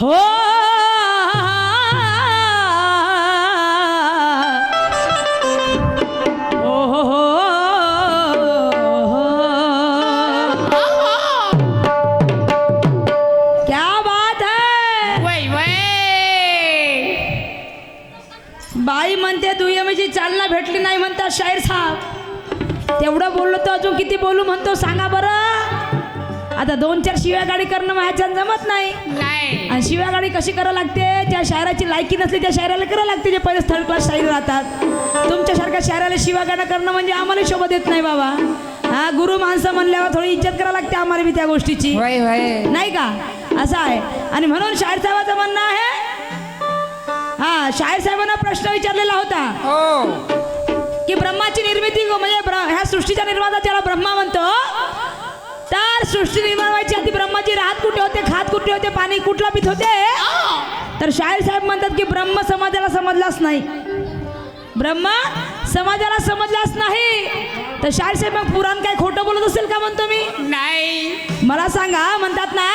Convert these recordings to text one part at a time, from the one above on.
हो. हो, हो, हो. बाई म्हणते दुय्यमीची चालना भेटली नाही म्हणतात शाहीर साहेब. तेवढं बोललो तर अजून किती बोलू म्हणतो सांगा बरं. आता दोन चार शिव्या गाडी करणं माझ्याच्यानं जमत नाही आणि शिव्या गाडी कशी करावं लागते? ज्या शायराची लायकी नसली त्या शायराला करावं लागते जे पहिले थर्ड क्लास शाहीर राहतात. तुमच्यासारख्या शायराला शिव्या गाणं करणं म्हणजे आम्हाला शोभा देत नाही बाबा. हा गुरु माणसं म्हणल्यावर थोडी इज्जत करावं लागते आम्हाला बी त्या गोष्टीची. नाही का? असं आहे. आणि म्हणून शाहीर साहेबाचं म्हणणं आहे हा शाहीर साहेबांना प्रश्न विचारलेला होता हो. की ब्रह्माची निर्मिती म्हणजे ह्या सृष्टीचा निर्माता ज्याला ब्रह्मा पाणी कुठला पित होते? तर शाहीर साहेब म्हणतात की ब्रह्म समाजाला समजलाच नाही. ब्रह्म समाजाला समजलाच नाही. तर शाहीर साहेब मग पुराण काय खोटं बोलत असेल का म्हणतो मी? नाही. मला सांगा म्हणतात ना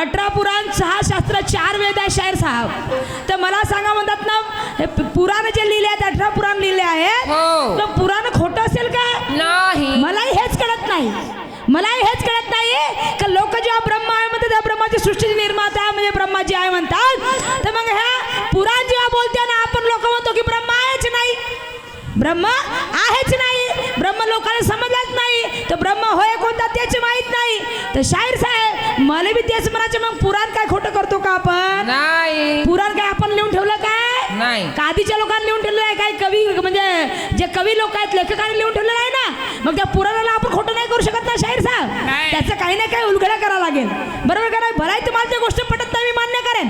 अठरा पुराण सहा शास्त्र चार वेद आहे शाहीर साहेब. तर मला सांगा म्हणतात ना हे पुराण जे लिहिले आहेत अठरा पुराण लिहिले आहेत हो. तर पुराण खोटं असेल का? नाही. मलाही हेच कळत नाही. मलाही हेच कळत नाही का लोक जेव्हा ब्रह्मा आहे म्हणतात त्या ब्रह्माची सृष्टीची निर्माता आहे म्हणजे ब्रह्माजी आहे म्हणतात. तर मग ह्या पुराण जेव्हा बोलते ना आपण लोक म्हणतो की ब्रह्मा आहेच नाही. ब्रह्म आहेच नाही. ब्रह्म लोकांना समजलाच नाही. तर ब्रह्म होय कोणता तेच माहीत नाही. तर शाहीर साहेब मला बी तेच म्हणायचं मग पुराण काय खोटं करतो का आपण? नाही. पुराण काय आपण लिहून ठेवलं काय? नाही. का आधीच्या लोकांनी लिहून ठेवलेलं आहे? काय कवी म्हणजे जे कवी लोक आहेत लेखकांनी लिहून ठेवलेलं आहे? मग त्या पुराणाला आपण खोटं नाही करू शकत ना शाहीर साहेब. त्याचं काही ना काही उलगडा करावं लागेल. बरोबर का नाही? भलाही तुम्हाला त्या गोष्ट पटत नाही मी मान्य करेन.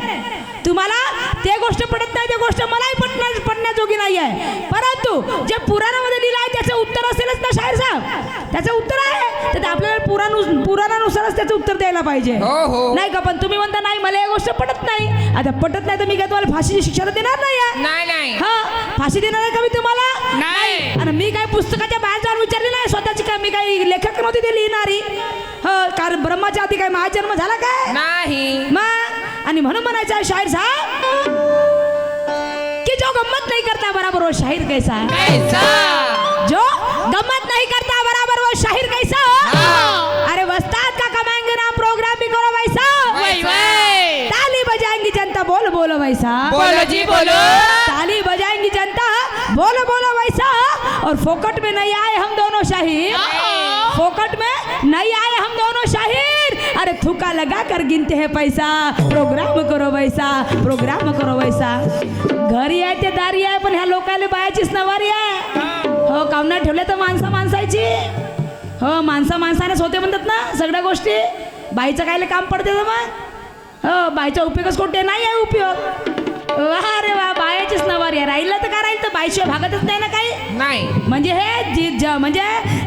तुम्हाला ते गोष्ट पटत नाही ते गोष्ट मलाही पटण्या पटण्याजोगी नाही आहे परंतु जे पुराणामध्ये लिहिलं आहे त्याचं उत्तर असेलच ना शाहीर साहेब? त्याचं उत्तर आहे. तर ते आपल्याला पुराण पुराणानुसारच त्याचं उत्तर द्यायला पाहिजे. हो, हो. नाही का? पण तुम्ही म्हणता नाही मला या गोष्ट पटत नाही. आता पटत नाही तर मी काय तुम्हाला फाशीची शिक्षा तर देणार नाही. हा? फाशी देणार आहे का मी तुम्हाला? नाही. आणि मी काय पुस्तकाच्या जाऊन विचारली नाही स्वतःची काय मी काही लेखक नव्हती ते लिहिणारी? हो कारण ब्रह्माच्या आधी काय महाजन्म झाला काय? नाही. मग आणि म्हणून म्हणायचं आहे शाहीर साहेब की जो गम्मत नहीं करता बराबर वो शाहीर कैसा कैसा? जो गम्मत नहीं करता बराबर वो शाहीर कैसा। अरे वस्ताद का कमाएंगे ना प्रोग्राम भी करो वै वै ताली बजाएंगी जनता बोलो बोलो वैसा बोलो जी बोलो। ताली बजाएंगी जनता बोलो बोलो। और फोकट में नहीं आए हम दोनों शाहीर। फोकट में नहीं आए हम दोनों शाहीर। अरे थुका लगा कर गिनते हैं पैसा। प्रोग्राम करो वैसा प्रोग्राम करो वैसा। घरी आहे ते दारी आहे पण ह्या लोकायला बायाचीच नवारी आहे। हो कामना ठेवल्या तर माणसा माणसाची हो माणसा माणसानेच होते म्हणतात ना सगळ्या गोष्टी. बाईचं कायले काम पडते मग. हो बाईचा उपयोगच कोणते नाही आहे उपयोग. वा रे वा बायाचीच नवारी आहे. राहिलं तर काय राहील? तर बाईशिवाय भागतच नाही ना काही? नाही. म्हणजे हे जि ज- म्हणजे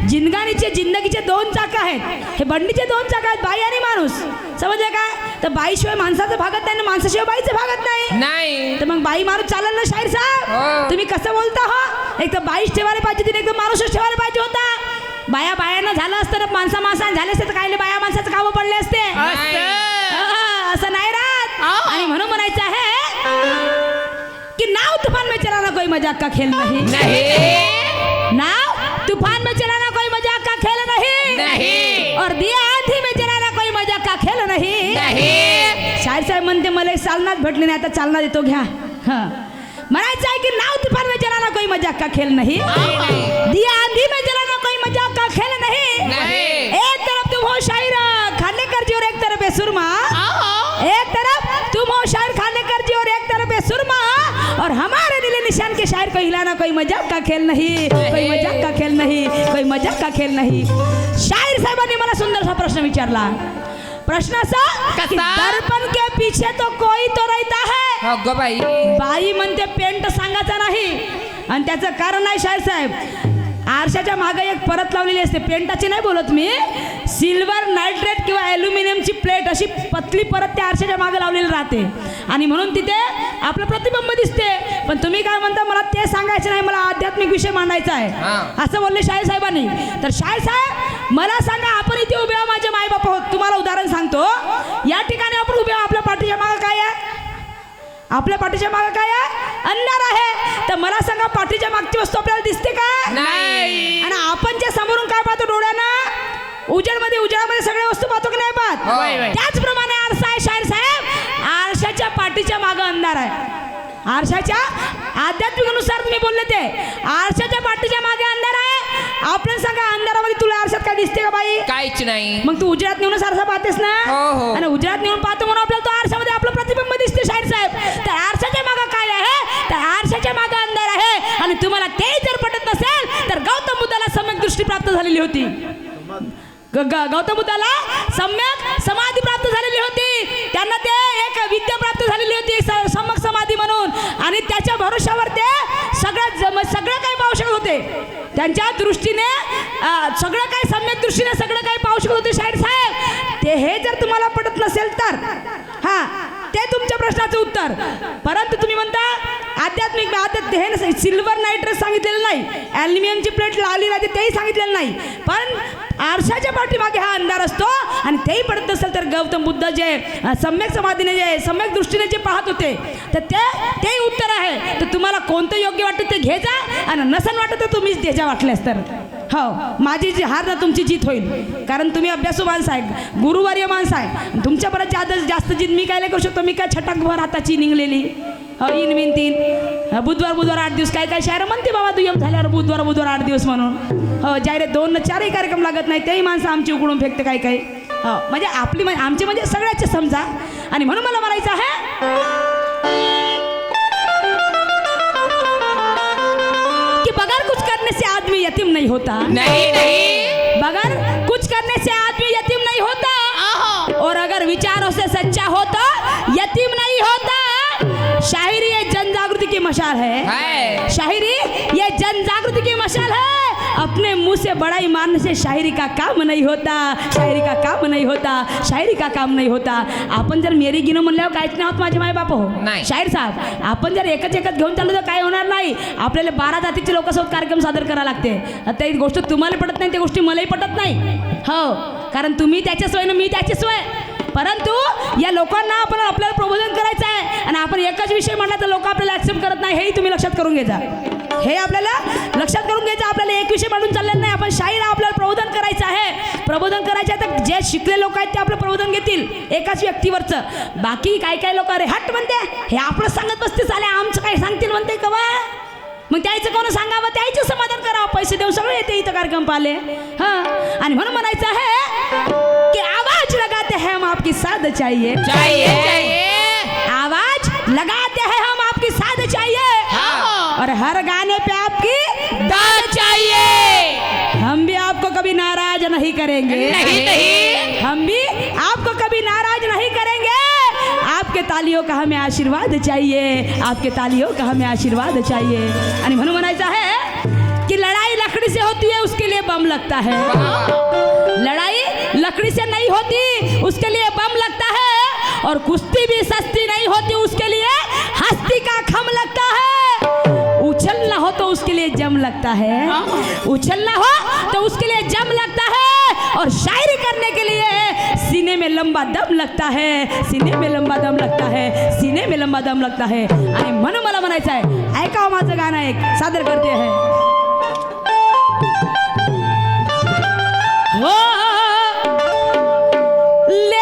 जिंदगानीचे जिंदगीचे दोन चाक आहेत. हे बंडीचे दोन चाक आहेत बाई आणि माणूस. समजले काय तर बाईशिवाय माणसाचं भागत नाही आणि माणसाशिवाय बाईचं भागत नाही. नाही. तर मग बाई माणूस चालेल ना शाहीर साहेब? हो. तुम्ही कसं बोलता हो? एक तर बाईच ठेवायला पाहिजे तिने एकदम माणूसच ठेवायला पाहिजे होता. बाया बायांना झालं असतं तर माणसा माणसाने झाले असते तर काय बाया माणसाचं कामं पडले असते? असं. असं नाही राहत. आणि म्हणून म्हणायचं आहे की नाव तूफ़ान में चलाना कोई मज़ाक का खेल नहीं। नाही। नाव तूफ़ान में चलाना कोई मज़ाक का खेल नहीं। नाही। और दिया आंधी में चलाना कोई मज़ाक का खेल नहीं। नाही। शाहीर साहेब म्हणते मला चालनाच भेटली नाही आता चालना देतो घ्या हं. म्हणायचं आहे की नाव तूफ़ान में चलाना कोई मज़ाक का खेल नहीं। दिया आंधी में चलाना कोई मज़ाक का खेल नहीं। नहीं। एक तरफ़ तुम हो शायर और हमारे नीले निशान के शायर को हिलाना कोई मजाक का खेल नहीं कोई मजाक का खेल नहीं कोई मजाक का खेल नहीं। शायर साहेबांनी मला सुंदरसा प्रश्न विचारला। प्रश्न असा? दर्पण के पीछे तो कोई तो रहता है। हो गो बाई। बाई म्हणते पेंट सांगायचा नाही. आणि त्याचं कारण आहे शाहीर साहेब आरशाच्या मागे एक परत लावलेली असते. पेंटाची नाही बोलत मी. सिल्वर नायट्रेट किंवा ॲल्युमिनियमची प्लेट अशी पतली परत त्या आरशाच्या मागे लावलेली राहते. आणि म्हणून तिथे आपलं प्रतिबिंब दिसते. पण तुम्ही काय म्हणता मला ते सांगायचं नाही मला आध्यात्मिक विषय मांडायचा आहे. हां. असं बोलले शाहीर साहेबांनी. तर शाहीर साहेब मला सांगा आपण इथे उभे आहो माझे मायबाप आहोत. तुम्हाला उदाहरण सांगतो. या ठिकाणी आपण उभे आपल्या पाठीच्या मागे काय आहे? आपल्या पाठीच्या मागे काय आहे? अंधार आहे. तर मला सांगा पाठीच्या मागची वस्तू आपल्याला दिसते का? नाही. आणि आपण जे समोरून काय पाहतो डोळ्यानं? उजेडमध्ये उजेडामध्ये सगळ्या वस्तू पाहतो की नाही पाहत? होय. त्याचप्रमाणे आरसा आहे शाहीर साहेब. आरशाच्या पाठीच्या मागे अंधार आहे. आरशाच्या आध्यात्मिक अनुसार तुम्ही बोलले ते. आरशाच्या पाठीच्या मागे अंधार आहे. आपण सांगा अंधारामध्ये तुला आरशात काय दिसते का बाई? काहीच नाही. मग तू उजेडात नेऊनच आरसा पाहतेस ना? हो, हो. आणि उजेडात नेऊन पाहतो म्हणून आपल्याला तो आरशामध्ये आपलं प्रतिबिंब दिसते शाहीर साहेब. तर आरशाच्या मागे काय आहे? तर आरशाच्या मागे अंधार आहे. आणि तुम्हाला ते जर पटत नसेल तर गौतम बुद्धाला सम्यक दृष्टी प्राप्त झालेली होती. ग- ग- गौतम बुद्धाला सम्यक समाधी प्राप्त झालेली होती. त्यांना एक विद्या प्राप्त झालेली होती समक समाधी म्हणून. आणि त्याच्या भरोशावर ते सगळं जम सगळं काही पाहू शकत होते. त्यांच्या दृष्टीने सगळं काही सम्यक दृष्टीने सगळं काही पाहू शकत होते शाहीर साहेब. ते हे जर तुम्हाला पटत नसेल तर हा ते तुमच्या प्रश्नाचं उत्तर. परंतु तुम्ही म्हणता आध्यात्मिक आध्यात्मिक हे सिल्वर नायट्रेट सांगितलेलं नाही. ॲल्युमिनियमची प्लेट लावली राहते तेही सांगितलेलं नाही. पण आरशाच्या पाठीमागे हा अंधार असतो आणि तेही पडत नसेल तर गौतम बुद्ध जे सम्यक समाधीने जे सम्यक दृष्टीने जे पाहत होते तर ते तेही उत्तर आहे. तर तुम्हाला कोणतं योग्य वाटतं ते घे जा आणि नसन वाटत तर तुम्हीच त्याच्या वाटल्यास तर. हो माझी जी हार ना तुमची जीत होईल. कारण तुम्ही अभ्यासू माणसं आहे गुरुवार्य माणसं आहे. तुमच्यापर्यंत परत जास्त जास्त जीत मी काय करू शकतो? मी काय छटकभर हाताची निघलेली? हो इन मिन तीन. हो, बुधवार बुधवार आठ दिवस. काय काय शायर म्हणते बाबा दुय्यम झाल्यावर बुधवार बुधवार आठ दिवस म्हणून. हो जाहिरात दोन चारही कार्यक्रम लागत नाही तेही माणसं आमची उकडून फेकते काय काय हो म्हणजे आपली म्हणजे आमची म्हणजे सगळ्याचे समजा. आणि म्हणून मला म्हणायचं आहे करने से आदमी यतीम नहीं होता। नाही नाही। बगैर कुछ करने से आदमी यतीम नहीं होता. और अगर विचारों से सच्चा हो तो यतीम नहीं होता। शायरी ये जन जागृति की मशाल है। है। शायरी ये जन जागृति की मशाल है। अपने मुंह से बड़ाई मारने से शायरी का काम नहीं होता शायरी का काम नहीं होता शायरी का काम नहीं होता। आपण जर मेरी गिनो म्हणल्यावर काहीच नाही होत माझे माय बाप हो नाही. शाहीर साहेब आपण जर एकच एकच घेऊन चाललो तर काय होणार नाही? आपल्याला बारा जातीचे लोकांसोबत कार्यक्रम सादर करावा लागते. आता ही गोष्ट तुम्हाला पटत नाही त्या गोष्टी मलाही पटत नाही. हो कारण तुम्ही त्याच्या सोय ना मी त्याची सोय. परंतु या लोकांना आपण आपल्याला प्रबोधन करायचं आहे आणि आपण एकच विषय म्हणला तर लोक आपल्याला ॲक्सेप्ट करत नाही हेही तुम्ही लक्षात करून घ्यायचा हे आपल्याला लक्षात करून घ्यायचं आपल्याला एक विषय मांडून चाललेला नाही. आपण शाहीर आपल्याला प्रबोधन करायचं आहे. प्रबोधन करायचं आहे तर जे शिकले लोक आहेत ते आपलं प्रबोधन घेतील. एकाच व्यक्तीवरचं. बाकी काय काय लोक अरे हट म्हणते. हे आपलं सांगत बसते चाले आमचं काय सांगतील म्हणते कवा? मग त्याचं कोण सांगावं? त्याचं समाधान करावं पैसे देऊन सगळे येते इथं कार्यक्रम पाले हां? आणि म्हणून म्हणायचं आहे की आवाज लगाते हैं हम आपकी साथ चाहिए. चाहिए. आवाज लगाते हैं हम आपकी साथ चाहिए. और हर गाने पे आपकी दाद चाहिए। हम भी आपको कभी नाराज़ नहीं करेंगे। नहीं नहीं। हम भी आपको कभी नाराज़ नहीं करेंगे। आपके तालियों का हमें आशीर्वाद चाहिए। आपके तालियों का हमें आशीर्वाद चाहिए। आणि म्हणून म्हणायचं आहे की लड़ाई लकड़ी से होती है उसके लिए बम लगता है। लड़ाई लकड़ी से नहीं होती उसके लिए बम लगता है। और कुश्ती भी सस्ती नहीं होती उसके लिए लगता है। उछलना हो तो उसके लिए जम लगता है और शायरी करने के लिए सीने में लंबा दम लगता है। सीने में लंबा दम लगता है। सीने में लंबा दम लगता है। आणि म्हणून मला म्हणायचं आहे ऐकावं माझं गाणं एक सादर करते आहे हो ले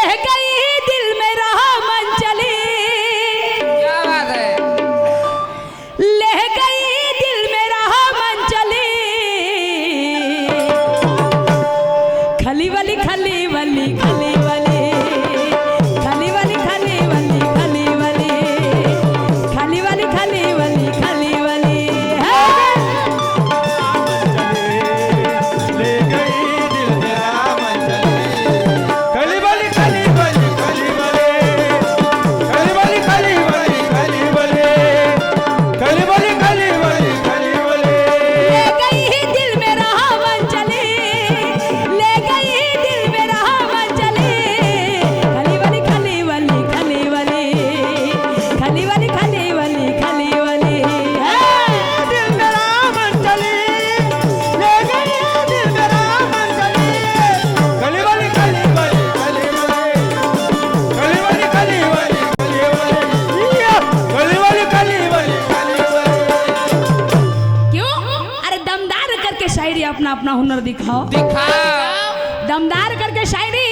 अपना अपना हुनर दिखाओ। दिखाओ। दमदार करके शायरी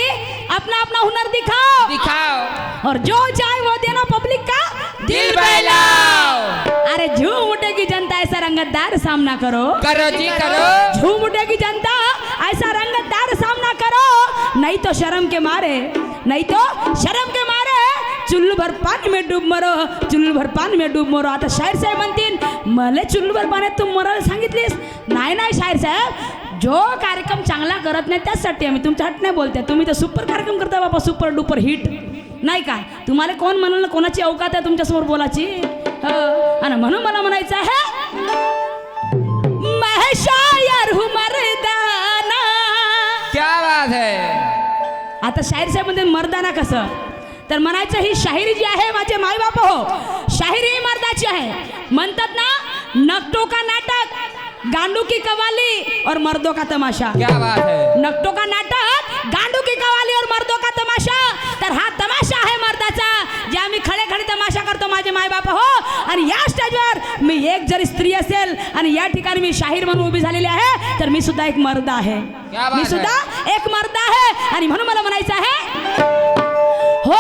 अपना अपना हुनर दिखाओ। दिखाओ। और जो चाहे वो देना पब्लिक का दिल बहलाओ। अरे झूम उठेगी जनता ऐसा रंगतदार सामना करो। करो जी करो। झूम उठेगी जनता ऐसा रंगतदार सामना करो। नहीं तो शर्म के मारे नहीं तो शर्म के मारे। चुल्लू भर पाणी में डूब मरो चुल्लू भर पाणी में डूब मरो। आता शाहीर साहेब म्हणतील मले चुल्लू भर पाण्यात तू मरायला सांगितलीस? नाही नाही शाहीर साहेब. जो कार्यक्रम चांगला करत नाही त्याचसाठी आम्ही तुमच्या हट नाही बोलते. तुम्ही तर सुपर कार्यक्रम करता बाबा सुपर डुपर हिट. नाही काय? तुम्हाला कोण म्हणाल कोणाची अवकात आहे तुमच्यासमोर बोलाची हो. आणि म्हणून मला म्हणायचं आहे हूँ मर्दाना. क्या बात है? आता शाहीर साहेब म्हणते मर्दाना कसं? तर म्हणायचं ही शाहिरी जी आहे माझे मायबाप हो. शाहिरी ही मर्दाची आहे. म्हणतात ना नकटो का नाटक? गांडू की कवाली और मर्दों का तमाशा। क्या बात है? नकटो का नाटक गांडू की कवाली और मर्दों का तमाशा। तर हा तमाशा आहे मर्दाचा जे आम्ही खडे खडे तमाशा करतो माझे मायबाप हो? आणि या स्टेजवर मी एक जर स्त्री असेल आणि या ठिकाणी मी शाहीर म्हणून उभी झालेली आहे तर मी सुद्धा एक मर्द आहे. मी? सुद्धा एक मर्द आहे. आणि म्हणून मला म्हणायचं आहे हो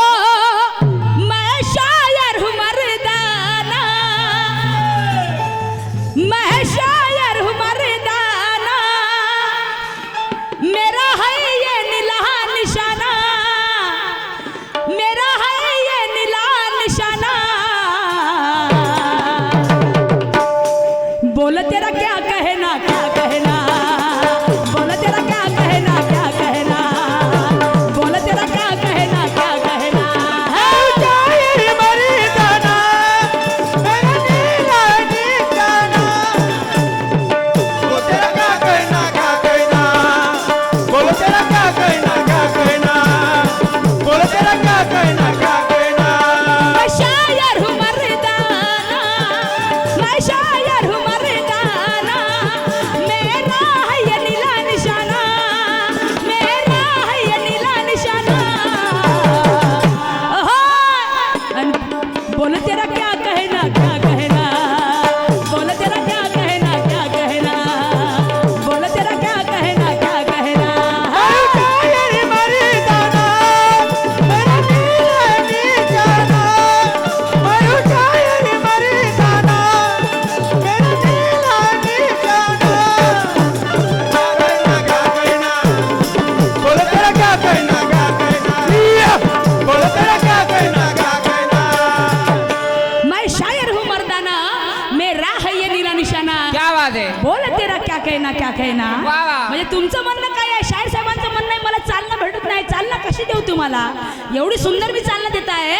एवढी सुंदर मी चालना देत आहे.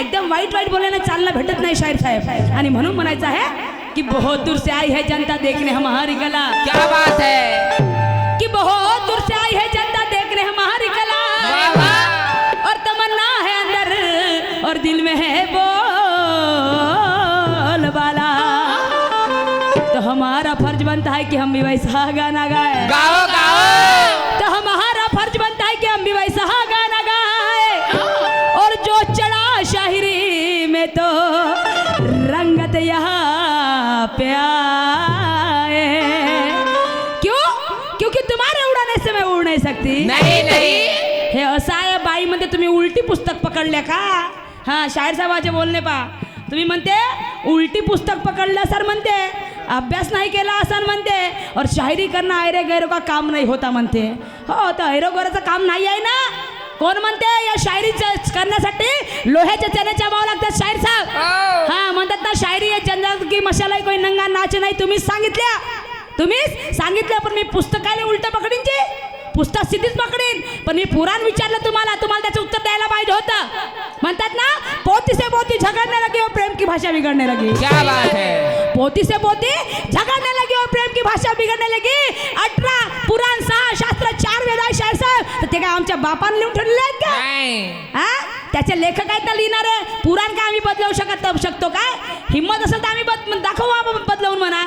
एकदम वाईट वाईट बोलण्याने चालना भेटत नाही शाहीर साहेब. आणि म्हणून म्हणायचं आहे की बहुत दूर से आई है जनता देखने हमारी कला. क्या बात है? कि बहुत दूर से आई है जनता देखने हमारी कला. और तमन्ना है अंदर और दिल में है बोल वाला तो हमारा फर्ज बनता है कि हम भी वैसा गाना गाए. गाओ गाओ. हे असं आहे बाईमध्ये तुम्ही उलटी पुस्तक पकडल्या का? हां शाहीर साहेबाचे बोलणे पा तुम्ही म्हणते उलटी पुस्तक पकडलं सर म्हणते. अभ्यास नाही केला असं म्हणते. और शायरी करणं ऐरे गैरो का काम नाही होता म्हणते. हो तर ऐरो गैरोचं काम नाही आहे ना? कोण म्हणते या शायरी करण्यासाठी? लोह्याच्या चण्याच्या मावा लागतात शाहीर साहेब. ओ हा म्हणतात ना शायरी आहे जंजात की मशाला कोई नंगा नाच नाही तुम्हीच सांगितल्या. तुम्हीच सांगितलं पण मी पुस्तकाला उलट पुस्तक स्थितीच पकडीन. पण मी पुराण विचारलं तुम्हाला तुम्हाला त्याचं उत्तर द्यायला पाहिजे होतं. म्हणतात ना पोती से पोती झगड़ने लगी और प्रेम की भाषा बिगड़ने लगी. क्या बात है? पोती से पोती झगड़ने लगी और प्रेम की भाषा बिगड़ने लगी. अठरा पुराण सहा शास्त्र चार वेदा साहेब तर ते काय आमच्या बापाने लिहून ठेवलेले आहेत का? हा? त्याचे लेखक आहेत ना लिहिणारे. पुराण काय आम्ही बदलवू शकत शकतो काय? हिंमत असेल तर आम्ही बद दाखवू बदलवून म्हणा.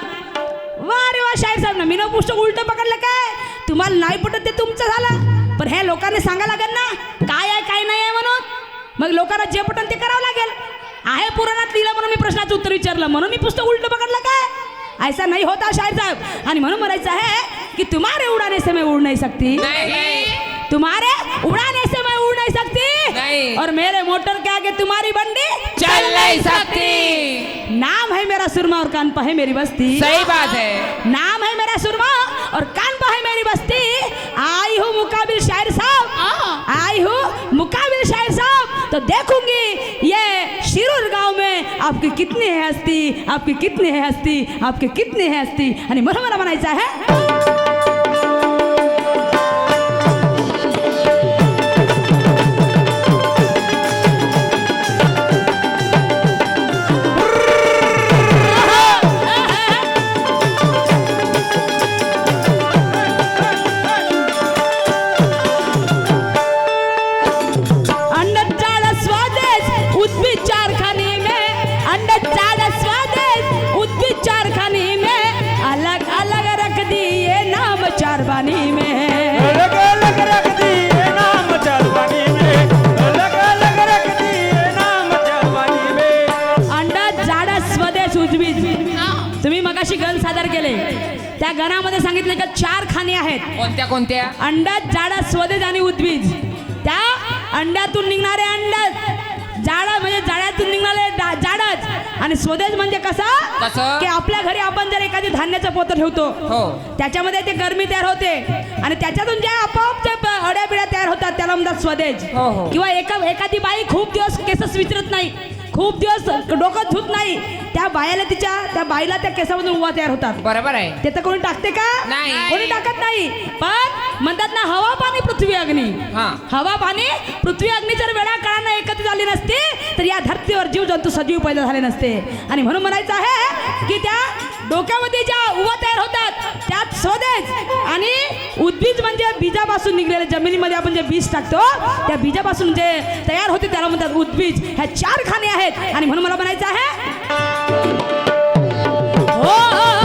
वा रे वा शाहीर साहेब ना मी पुस्तक उलट पकडलं काय? तुम्हाला नाही पटत ते तुमचं झालं. पण हे लोकांनी सांगा लागेल ना काय आहे काय नाही आहे म्हणून. मग लोकांना जे पटन ते करावं लागेल. आहे पुराणात लिहिलं म्हणून मी प्रश्नाचं उत्तर विचारलं म्हणून मी पुस्तक उलट पकडलं काय? ऐसा नाही होता शाहीर साहेब. आणि म्हणून म्हणायचं आहे कि तुम्हारे उड़ाने से मैं उड़ नहीं सकती. तुम्हारे उड़ाने से मैं उड़ नहीं सकती. नहीं। और मेरे मोटर के आगे तुम्हारी बंडी चल नहीं सकती. सुरमा और कान है मेरी बस्ती। सही बात है। नाम है मेरा सुरमा और कान है मेरी बस्ती। आई हूँ मुकाबिल शायर साहब। आई हूँ मुकाबिल शायर साहब। तो देखूँगी ये शिरूर गाँव में आपकी कितनी है हस्ती आपकी कितनी है हस्ती आपके कितनी है हस्ती। आणि मला म्हणायचं आहे त्या गणामध्ये सांगितले का चार खाणे आहेत. कोणत्या कोणत्या? अंडा जाडा स्वदेश आणि उद्भिज त्या अंड्यातून निघणारे अंड जाडा म्हणजे जाड्यातून निघणारे जाडच. आणि स्वदेश म्हणजे कसा? की आपल्या घरी आपण जर एखादी धान्याचं पोतं ठेवतो हो. त्याच्यामध्ये ते गरमी तयार होते. आणि त्याच्यातून जे आपोआप अड्या बिड्या तयार होतात त्याला म्हणतात स्वदेश हो, हो. किंवा एका एखादी बाई खूप दिवस केसच विचारत नाही. खूप दिवस डोकं धुत नाही. त्या बायाला तिच्या त्या बाईला त्या केसामधून उवा तयार होतात. बरोबर आहे. ते तर कोणी टाकते का? नाही. कोणी टाकत नाही. पण म्हणतात ना हवा पाणी पृथ्वी अग्नी. हा. हवा पाणी पृथ्वी अग्नी जर वेळा काळानं एकत्र झाली नसती तर या धरतीवर जीव जंतू सजीव पैदा झाले नसते. आणि म्हणून म्हणायचं आहे की त्या डोक्यामध्ये त्या बीजापासून निघलेले जमिनीमध्ये आपण जे बीज टाकतो त्या बीजापासून जे तयार होते त्याला म्हणतात उद्बीज. ह्या चार खाणे आहेत. आणि म्हणून मला म्हणायचं आहे हो, हो,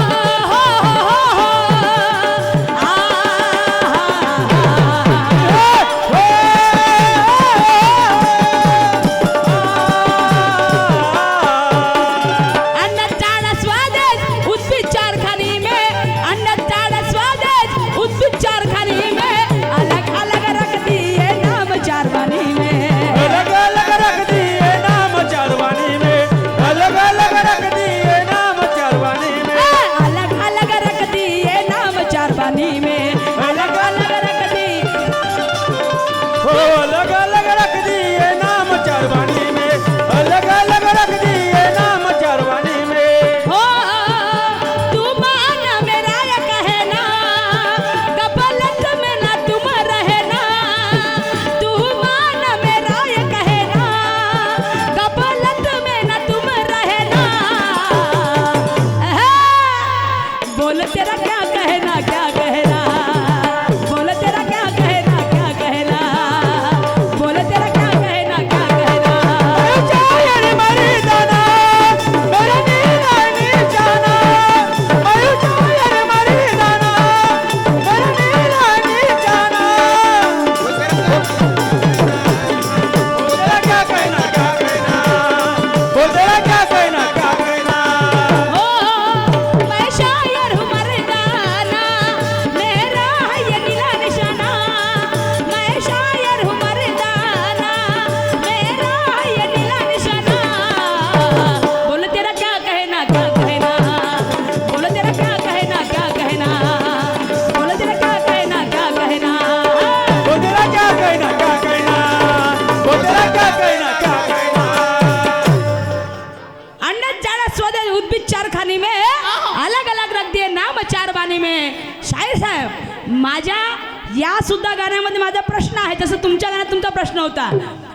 या सुद्धा गाण्यामध्ये माझा प्रश्न आहे. जसं तुमच्या गाण्यात तुमचा प्रश्न होता.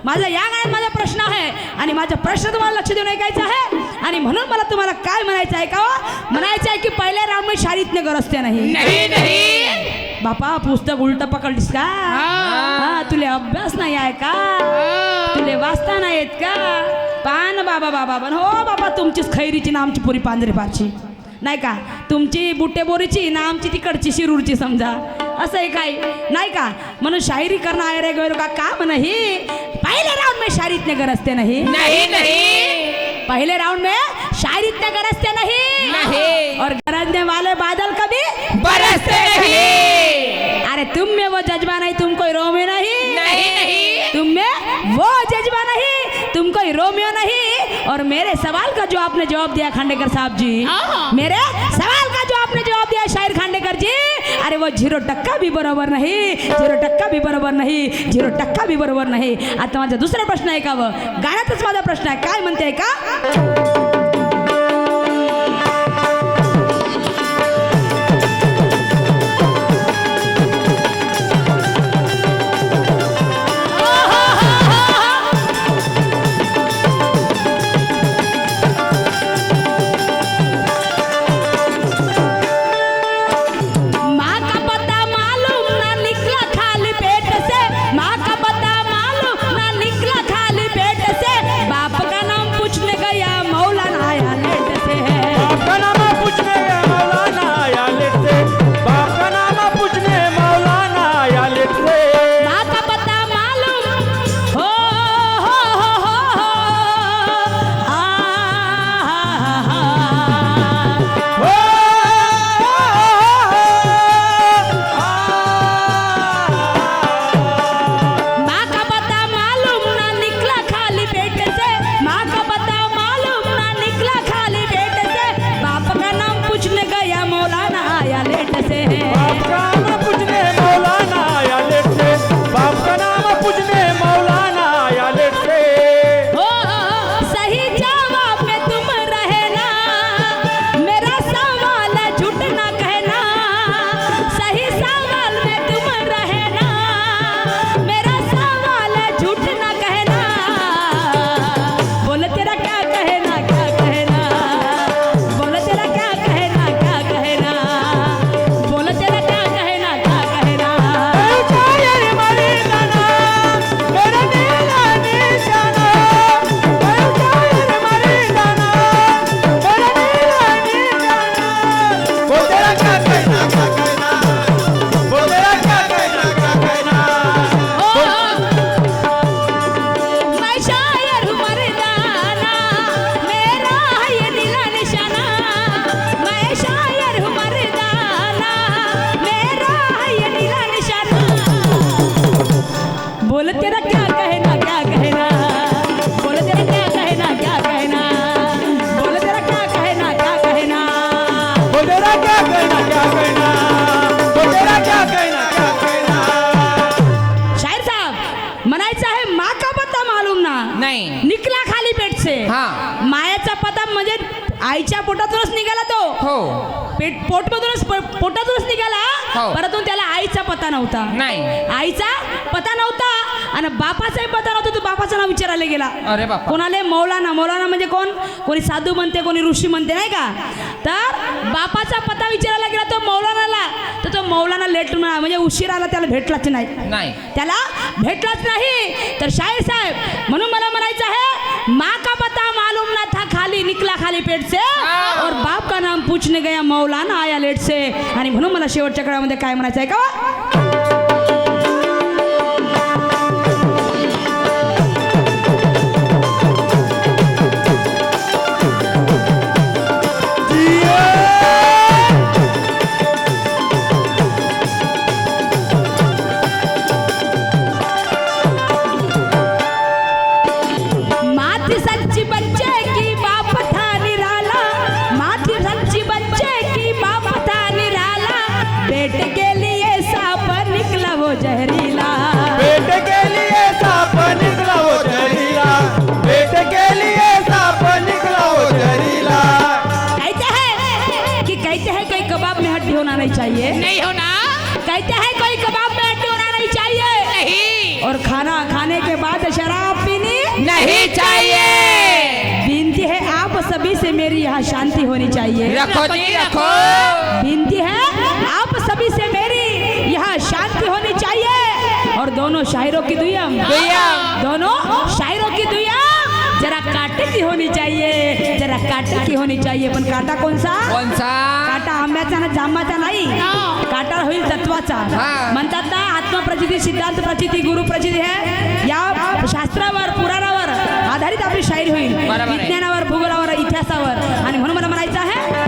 माझा या गाण्यात माझा प्रश्न आहे. आणि माझा प्रश्न तुम्हाला लक्ष देऊन ऐकायचा आहे. आणि म्हणून मला तुम्हाला काय म्हणायचं आहे का हो? म्हणायचं आहे की पहिल्या राऊंड में शाळेतने गरजते नाही. नहीं नहीं. बापा पुस्तक उलट पकडलीस का? हा. तुले अभ्यास नाही आहे का? तुले वाचता नाही येत का? पान बाबा बाबा पण हो बाबा तुमचीच खैरीची ना आमची पुरी पांढरी पारची नाही का? तुमची बुट्टे बोरीची ना आमची तिकडची शिरूरची समजा. असं आहे काय? नाही का? म्हणून शायरी करणं आहे रे गैर का? काम म्हणा ही पहिले राऊंड मी शायरीतने गरजते नाही. नहीं नहीं. पहले राउंड में शायरी इतने गरजते नहीं. नहीं। और गरजने वाले बादल कभी बरसते नहीं. अरे तुम में वो जज्बा नहीं तुम कोई रोमियो नहीं. नहीं नहीं. तुम में वो जज्बा नहीं तुम कोई रोमियो नहीं. और मेरे सवाल का जो आपने जवाब दिया खांडेकर साहब जी हाँ। मेरे सवाल का जो आपने जवाब दिया शायर खांडेकर जी अरे व झिरो टक्का बी बरोबर नाही झिरो टक्का बी बरोबर नाही झिरो टक्का बी बरोबर नाही. आता माझा दुसरा प्रश्न आहे का व? गाण्यातच माझा प्रश्न आहे. काय म्हणते का? से पेट पोटमधूनच पोटातूनच निघाला. हो. परंतु त्याला आईचा पता नव्हता. नाही. आईचा पता नव्हता आणि बापाचाही पता नव्हता तो बापाचं नाव विचारायला गेला. अरे बापा. कोणाले? मौलाना. मौलाना म्हणजे कोण? कोणी साधू म्हणते कोणी ऋषी म्हणते नाही का? तर बापाचा पता विचारायला गेला तो मौलानाला. तर तो मौलाना लेट म्हणजे उशीर आला त्याला भेटलाच नाही. नाही. त्याला भेटलाच नाही. तर शाहीर साहेब म्हणून मला म्हणायचं आहे माँ का पता मालूम ना खाली निकला खाली पेट से और बाप का नाम पूछने गया मौलाना आया लेट से. आणि म्हणून मला शेवटच्या काळामध्ये काय म्हणायचं आहे का? नहीं चाहिए। नाही हो ना कहते हैं कोई कबाब में हड्डी होना नहीं चाहिए। नहीं। और खाना खाने के बाद शराब पीनी नहीं चाहिए। विनती है आप सभी से मेरी यहाँ शांति होनी चाहिए। रखो जी रखो। विनती है आप सभी से मेरी यहाँ शांति होनी चाहिए। और दोनों शायरों की दुयम। दोनों शायरों की दुयम जरा काटे की होनी चाहिए? जरा काटा की होनी चाहिए पण काटा कोणसा कोणसा काटा आंब्याचा ना जांबाचा नाही? काटा होईल तत्वाचा. म्हणतात ना आत्मप्रचिती सिद्धांत प्रचिती गुरु प्रचिती हे या शास्त्रावर पुराणावर आधारित आपली शायरी होईल. विज्ञानावर भूगोलावर इतिहासावर. आणि म्हणून मला म्हणायचं आहे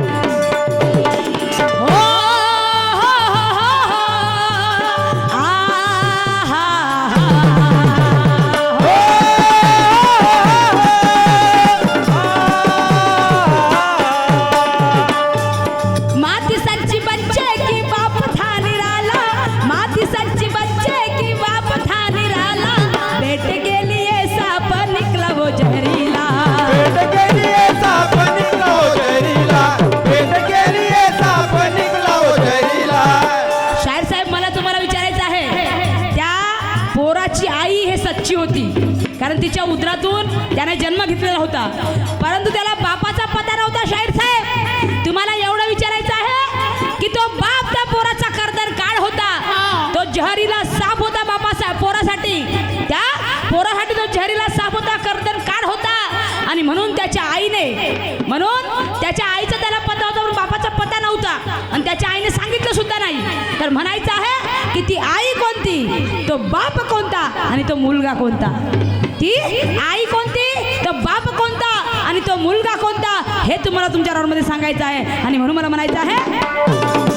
नव्हता आणि त्याच्या आईने सांगितलं सुद्धा नाही. तर म्हणायचं आहे की ती आई कोणती? तो बाप कोणता? आणि तो मुलगा कोणता? ती आई कोणती? तो बाप कोणता? आणि तो मुलगा कोणता? हे तुम्हाला तुमच्या रोडमध्ये सांगायचं आहे. आणि म्हणून मला म्हणायचं आहे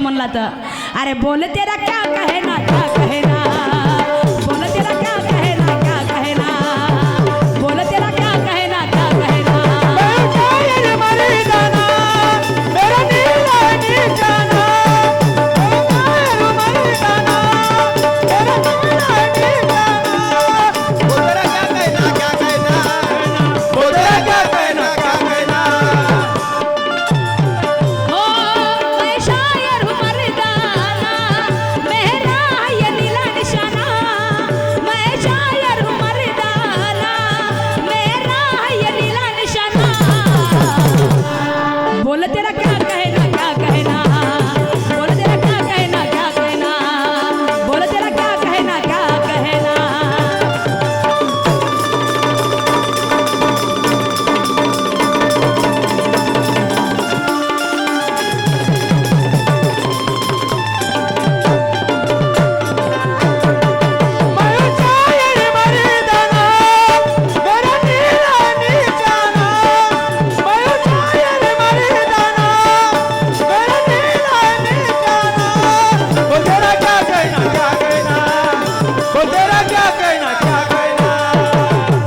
म्हणला तर. अरे बोलते ना क्या कहे ना क्या कहे?